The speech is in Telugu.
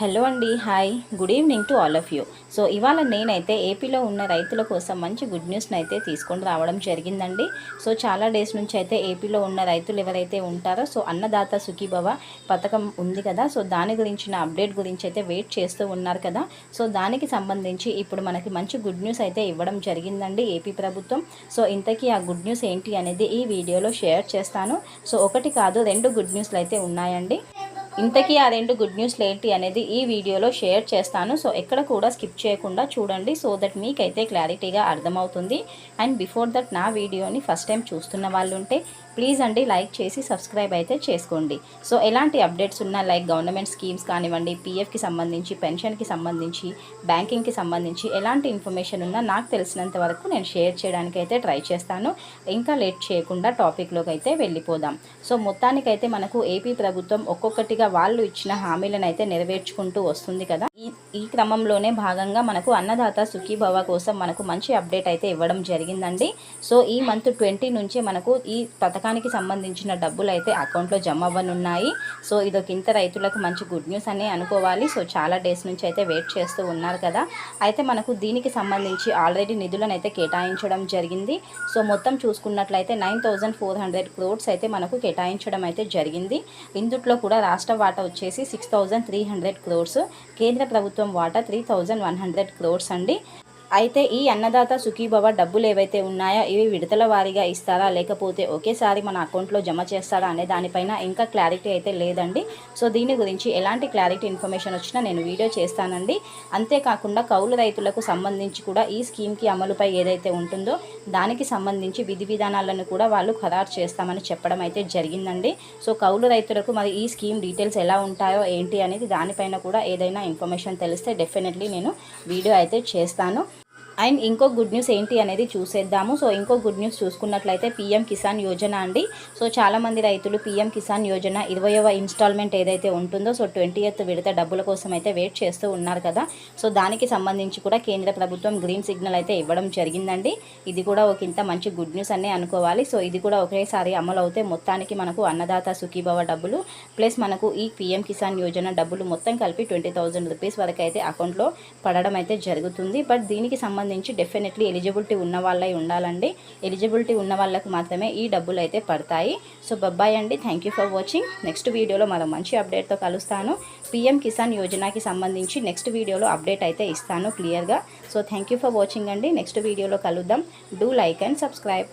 హలో అండి hi good evening to all of you so ఇవాళ నేనైతే ఏపీలో ఉన్న రైతుల కోసం మంచి గుడ్ న్యూస్ని అయితే తీసుకొని రావడం జరిగిందండి. సో చాలా డేస్ నుంచి అయితే ఏపీలో ఉన్న రైతులు ఎవరైతే ఉంటారో సో అన్నదాత సుఖీభవ పథకం ఉంది కదా. సో దాని గురించిన అప్డేట్ గురించి అయితే వెయిట్ చేస్తూ ఉన్నారు కదా. సో దానికి సంబంధించి ఇప్పుడు మనకి మంచి గుడ్ న్యూస్ అయితే ఇవ్వడం జరిగిందండి ఏపీ ప్రభుత్వం. సో ఇంతకీ ఆ గుడ్ న్యూస్ ఏంటి అనేది ఈ వీడియోలో షేర్ చేస్తాను. సో ఒకటి కాదు రెండు గుడ్ న్యూస్లు అయితే ఉన్నాయండి. ఇంతకీ ఆ రెండు గుడ్ న్యూస్లు ఏంటి అనేది ఈ వీడియోలో షేర్ చేస్తాను. సో ఎక్కడ కూడా స్కిప్ చేయకుండా చూడండి సో దట్ మీకైతే క్లారిటీగా అర్థమవుతుంది. అండ్ బిఫోర్ దట్ నా వీడియోని ఫస్ట్ టైం చూస్తున్న వాళ్ళు ఉంటే ప్లీజ్ అండి లైక్ చేసి సబ్స్క్రైబ్ అయితే చేసుకోండి. సో ఎలాంటి అప్డేట్స్ ఉన్నా లైక్ గవర్నమెంట్ స్కీమ్స్ కానివ్వండి పీఎఫ్కి సంబంధించి పెన్షన్కి సంబంధించి బ్యాంకింగ్కి సంబంధించి ఎలాంటి ఇన్ఫర్మేషన్ ఉన్నా నాకు తెలిసినంత వరకు నేను షేర్ చేయడానికి అయితే ట్రై చేస్తాను. ఇంకా లేట్ చేయకుండా టాపిక్లోకి అయితే వెళ్ళిపోదాం. సో మొత్తానికైతే మనకు ఏపీ ప్రభుత్వం ఒక్కొక్కటిగా వాళ్ళు ఇచ్చిన హామీలను అయితే నెరవేర్చుకుంటూ వస్తుంది కదా. ఈ ఈ క్రమంలోనే భాగంగా మనకు అన్నదాత సుఖీభవ కోసం మనకు మంచి అప్డేట్ అయితే ఇవ్వడం జరిగిందండి. సో ఈ మంత్ ట్వంటీ నుంచి మనకు ఈ పథకానికి సంబంధించిన డబ్బులు అయితే అకౌంట్లో జమ అవ్వనున్నాయి. సో ఇదొక ఇంత రైతులకు మంచి గుడ్ న్యూస్ అని అనుకోవాలి. సో చాలా డేస్ నుంచి అయితే వెయిట్ చేస్తూ ఉన్నారు కదా. అయితే మనకు దీనికి సంబంధించి ఆల్రెడీ నిధులను అయితే కేటాయించడం జరిగింది. సో మొత్తం చూసుకున్నట్లయితే nine thousand four hundred crores అయితే మనకు కేటాయించడం అయితే జరిగింది. ఇందుట్లో కూడా రాష్ట్ర వాటా వచ్చేసి six thousand three hundred crores కేంద్ర ప్రభుత్వం వాటా three thousand one hundred crores అండి. అయితే ఈ అన్నదాత సుఖీభవ డబ్బులు ఏవైతే ఉన్నాయో ఇవి విడతల వారీగా ఇస్తారా? లేకపోతే ఒకేసారి మన అకౌంట్లో జమ చేస్తారా అనే దానిపైన ఇంకా క్లారిటీ అయితే లేదండి. సో దీని గురించి ఎలాంటి క్లారిటీ ఇన్ఫర్మేషన్ వచ్చినా నేను వీడియో చేస్తానండి. అంతేకాకుండా కౌలు రైతులకు సంబంధించి కూడా ఈ స్కీమ్కి అమలుపై ఏదైతే ఉంటుందో దానికి సంబంధించి విధి విధానాలను కూడా వాళ్ళు ఖరారు చేస్తామని చెప్పడం అయితే జరిగిందండి. సో కౌలు రైతులకు మరి ఈ స్కీమ్ డీటెయిల్స్ ఎలా ఉంటాయో ఏంటి అనేది దానిపైన కూడా ఏదైనా ఇన్ఫర్మేషన్ తెలిస్తే డెఫినెట్లీ నేను వీడియో అయితే చేస్తాను. అండ్ ఇంకో గుడ్ న్యూస్ ఏంటి అనేది చూసేద్దాము. సో ఇంకో గుడ్ న్యూస్ చూసుకున్నట్లయితే పీఎం కిసాన్ యోజన అండి. సో చాలామంది రైతులు పీఎం కిసాన్ యోజన ఇరవయవ ఇన్స్టాల్మెంట్ ఏదైతే ఉంటుందో సో ట్వంటీ ఎయిత్ విడత డబ్బుల కోసం అయితే వెయిట్ చేస్తూ ఉన్నారు కదా. సో దానికి సంబంధించి కూడా కేంద్ర ప్రభుత్వం గ్రీన్ సిగ్నల్ అయితే ఇవ్వడం జరిగిందండి. ఇది కూడా ఒక ఇంత మంచి గుడ్ న్యూస్ అనే అనుకోవాలి. సో ఇది కూడా ఒకేసారి అమలు అవుతే మొత్తానికి మనకు అన్నదాత సుఖీభవ డబ్బులు ప్లస్ మనకు ఈ పీఎం కిసాన్ యోజన డబ్బులు మొత్తం కలిపి ట్వంటీ థౌజండ్ రూపీస్ వరకు అయితే అకౌంట్లో పడడం అయితే జరుగుతుంది. బట్ దీనికి సంబంధించి డెఫినెట్లీ ఎలిజిబిలిటీ ఉన్న వాళ్ళై ఉండాలండి. ఎలిజిబిలిటీ ఉన్న వాళ్ళకు మాత్రమే ఈ డబ్బులు అయితే పడతాయి. సో బబ్బాయ్ అండి. Thank you for watching next వీడియోలో మరో మంచి అప్డేట్తో కలుస్తాను. పీఎం కిసాన్ యోజనకి సంబంధించి నెక్స్ట్ వీడియోలో అప్డేట్ అయితే ఇస్తాను క్లియర్గా so thank you for watching అండి. నెక్స్ట్ వీడియోలో కలుద్దాం. Do like and subscribe